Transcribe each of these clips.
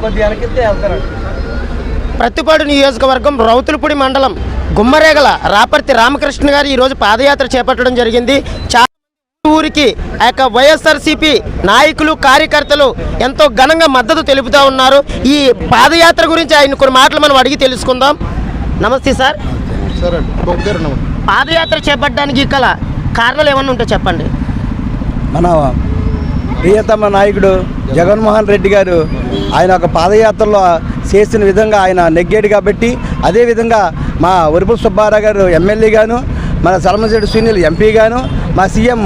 కొద్దిగా వెనకెత్తే వెళ్తారండి ప్రతిపాడు నియోజకవర్గం రౌతులపూడి మండలం గుమ్మరేగల రాపర్తి రామకృష్ణ గారు ఈరోజు పాదయాత్ర చేపట్టడం జరిగింది. చాలా మంది ఊరికి ఆ యొక్క వైఎస్ఆర్సీపీ నాయకులు కార్యకర్తలు ఎంతో ఘనంగా మద్దతు తెలుపుతూ ఉన్నారు. ఈ పాదయాత్ర గురించి ఆయన కొన్ని మాటలు మనం అడిగి తెలుసుకుందాం. నమస్తే సార్. పాదయాత్ర చేపట్టడానికి గల కారణాలు ఏమన్నా ఉంటే చెప్పండి. మన ప్రియతమ నాయకుడు జగన్మోహన్ రెడ్డి గారు ఆయన ఒక పాదయాత్రలో చేసిన విధంగా ఆయన నెగ్గాడు కాబట్టి అదేవిధంగా మా ఉరుపుల సుబ్బారావు గారు ఎమ్మెల్యే గాను మన సలమశెట్టి సునీల్ ఎంపీ గాను మా సీఎం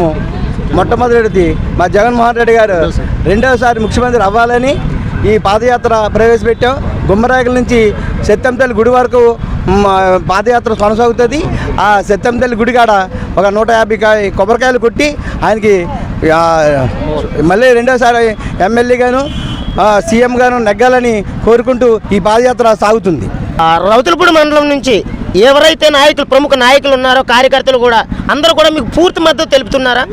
మొట్టమొదటిది మా జగన్మోహన్ రెడ్డి గారు రెండవసారి ముఖ్యమంత్రి అవ్వాలని ఈ పాదయాత్ర ప్రవేశపెట్టాం. గుమ్మరాగల నుంచి సత్యంతల్లి గుడి వరకు పాదయాత్ర కొనసాగుతుంది. ఆ సత్యంతల్లి గుడి కాడ ఒక నూట యాభై కాయ కొబ్బరికాయలు కొట్టి ఆయనకి మళ్ళీ రెండోసారి ఎమ్మెల్యే సీఎం గాను నెగ్గాలని కోరుకుంటూ ఈ పాదయాత్ర సాగుతుంది. ఆ రౌతులపూడి మండలం నుంచి ఎవరైతే నాయకులు ప్రముఖ నాయకులు ఉన్నారో కార్యకర్తలు కూడా అందరూ కూడా మీకు పూర్తి మద్దతు తెలుపుతున్నారా?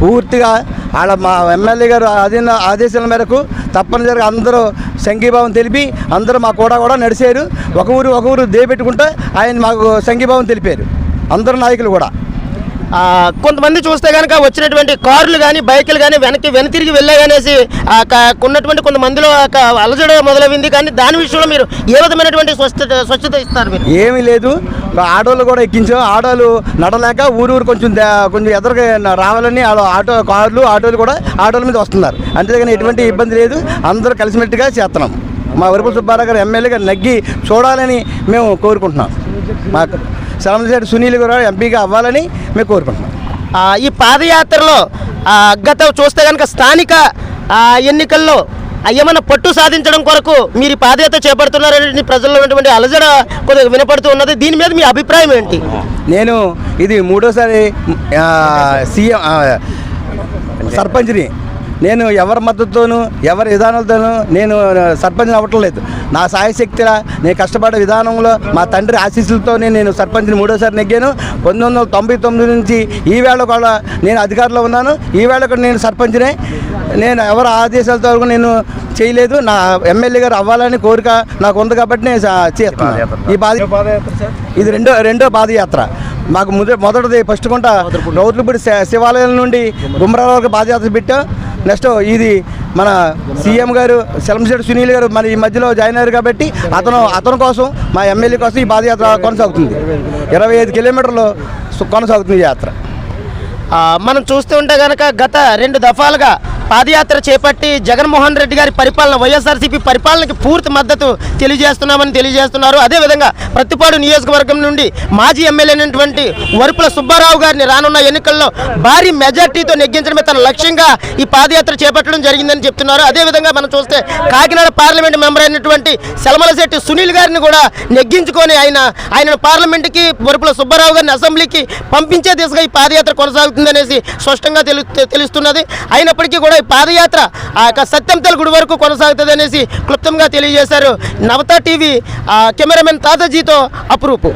పూర్తిగా వాళ్ళ మా ఎమ్మెల్యే గారు అధీన ఆదేశాల మేరకు తప్పనిసరిగా అందరూ సంఘీభావం తెలిపి అందరూ మా కూడా కూడా నడిచారు. ఒక ఊరు ఒక ఊరు దేపెట్టుకుంటే ఆయన మాకు సంఘీభావం తెలిపారు. అందరు నాయకులు కూడా. కొంతమంది చూస్తే కనుక వచ్చినటువంటి కార్లు కానీ బైకులు కానీ వెనక్కి వెనుతిరిగి వెళ్ళాయనేసి ఉన్నటువంటి కొంతమందిలో ఒక అలజడ మొదలైంది. కానీ దాని విషయంలో మీరు ఏ విధమైనటువంటి స్వచ్ఛత స్వచ్ఛత ఇస్తారు మీరు? ఏమీ లేదు. ఆటోలు కూడా ఎక్కించాం. ఆటోలు నడలేక ఊరు ఊరు కొంచెం కొంచెం ఎదురుగా రావాలని ఆటో కార్లు ఆటోలు కూడా ఆటోల మీద వస్తున్నారు. అంతేగాని ఎటువంటి ఇబ్బంది లేదు. అందరూ కలిసిమెట్టుగా చేస్తున్నాం. మా వరుపు సుబ్బారావు గారు ఎమ్మెల్యే గారు నగ్గి చూడాలని మేము కోరుకుంటున్నాం. మాకు సలమశెట్టి సునీల్ గారు ఎంపీగా అవ్వాలని మేము కోరుకుంటున్నాం. ఈ పాదయాత్రలో గత చూస్తే కనుక స్థానిక ఎన్నికల్లో ఏమైనా పట్టు సాధించడం కొరకు మీరు ఈ పాదయాత్ర చేపడుతున్నారని ప్రజల్లో ఉన్నటువంటి అలజడ కొద్దిగా వినపడుతూ ఉన్నది. దీని మీద మీ అభిప్రాయం ఏంటి? నేను ఇది మూడోసారి సీఎం సర్పంచ్ని నేను ఎవరి మద్దతుతోనూ ఎవరి విధానాలతోనూ నేను సర్పంచ్ని అవ్వటం లేదు నా సాయశక్తిలా నేను కష్టపడే విధానంలో మా తండ్రి ఆశీస్సులతోనే నేను సర్పంచ్ని మూడోసారి నెగ్గాను. పంతొమ్మిది వందల తొంభై తొమ్మిది నుంచి ఈ వేళ కూడా నేను అధికారంలో ఉన్నాను. ఈ వేళ కూడా నేను సర్పంచ్నే. నేను ఎవరి ఆదేశాలతో వరకు నేను చేయలేదు. నా ఎమ్మెల్యే గారు అవ్వాలని కోరిక నాకు ఉంది కాబట్టి నేను చేస్తున్నాను. ఈ బాధ ఇది రెండో రెండో పాదయాత్ర. మాకు మొద మొదటిది ఫస్ట్ కొంట రౌతులపూడి శ- శివాలయం నుండి గుమ్మరాల వరకు పాదయాత్ర పెట్టాం. నెక్స్ట్ ఇది మన సీఎం గారు సెలంశెట్టి సునీల్ గారు మన ఈ మధ్యలో జాయిన్ అయ్యారు కాబట్టి అతను అతని కోసం మా ఎమ్మెల్యే కోసం ఈ పాదయాత్ర కొనసాగుతుంది. ఇరవై ఐదు కిలోమీటర్లు కొనసాగుతుంది ఈ యాత్ర. మనం చూస్తూ ఉంటే కనుక గత రెండు దఫాలుగా పాదయాత్ర చేపట్టి జగన్మోహన్ రెడ్డి గారి పరిపాలన వైఎస్ఆర్సీపీ పరిపాలనకి పూర్తి మద్దతు తెలియజేస్తున్నామని తెలియజేస్తున్నారు. అదేవిధంగా ప్రతిపాడు నియోజకవర్గం నుండి మాజీ ఎమ్మెల్యే అయినటువంటి వరుపుల సుబ్బారావు గారిని రానున్న ఎన్నికల్లో భారీ మెజార్టీతో నెగ్గించడమే తన లక్ష్యంగా ఈ పాదయాత్ర చేపట్టడం జరిగిందని చెప్తున్నారు. అదేవిధంగా మనం చూస్తే కాకినాడ పార్లమెంట్ మెంబర్ అయినటువంటి సెలమలశెట్టి సునీల్ గారిని కూడా నెగ్గించుకొని ఆయన ఆయన పార్లమెంట్కి వరుపుల సుబ్బారావు గారిని అసెంబ్లీకి పంపించే దిశగా ఈ పాదయాత్ర కొనసాగుతుందనేసి స్పష్టంగా తెలు తెలుస్తున్నది. అయినప్పటికీ కూడా పాదయాత్ర ఆ యొక్క సత్యంతల గుడి వరకు కొనసాగుతుంది అనేసి క్లుప్తంగా తెలియజేశారు. నవత టీవీ కెమెరామెన్ తాతాజీతో అప్రూపు.